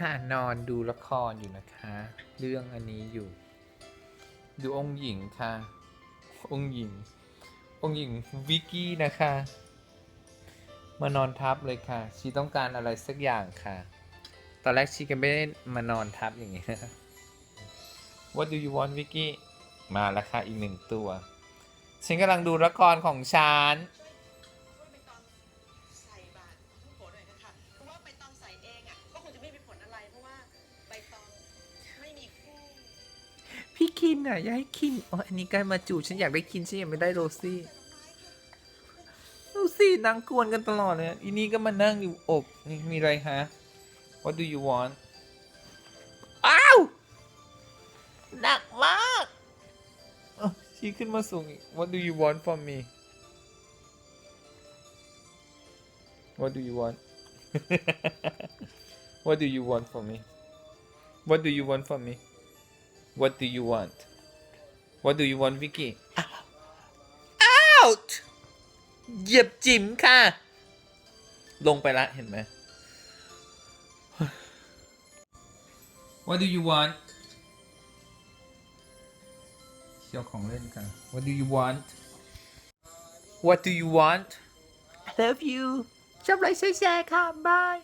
ค่ะนอนดูละครอยู่นะคะ เรื่องอันนี้อยู่ ดูองค์หญิงค่ะ องค์หญิง องค์หญิงวิกกี้นะคะ มานอนทับเลยค่ะ ชีต้องการอะไรสักอย่างค่ะ ตอนแรกชีก็ไม่ได้มานอนทับอย่างนี้ What do you want วิกกี้มาแล้วค่ะอีกหนึ่งตัว ฉันกำลังดูละครของฉัน พี่คินอะอยากให้คินอ๋ออันนี้ใกล้มาจูบฉันอยากได้คินฉันยังไม่ได้โรซี่โรซี่นั่งกวนกันตลอดเลยอีนี่ก็มานั่งอยู่อกนี่มีอะไรฮะ What do you want อ้าวหนักมากชี้ขึ้นมาสูงอีก What do you want from me What do you want What do you want from me What do you want from me What do you want? What do you want, Vicky? Out! เหยียบจิ๋มค่ะ ลงไปละเห็นไหม What do you want? เชี่ยวของเล่นกัน What do you want? What do you want? I love you ชอบอะไรแชร์ๆค่ะ บาย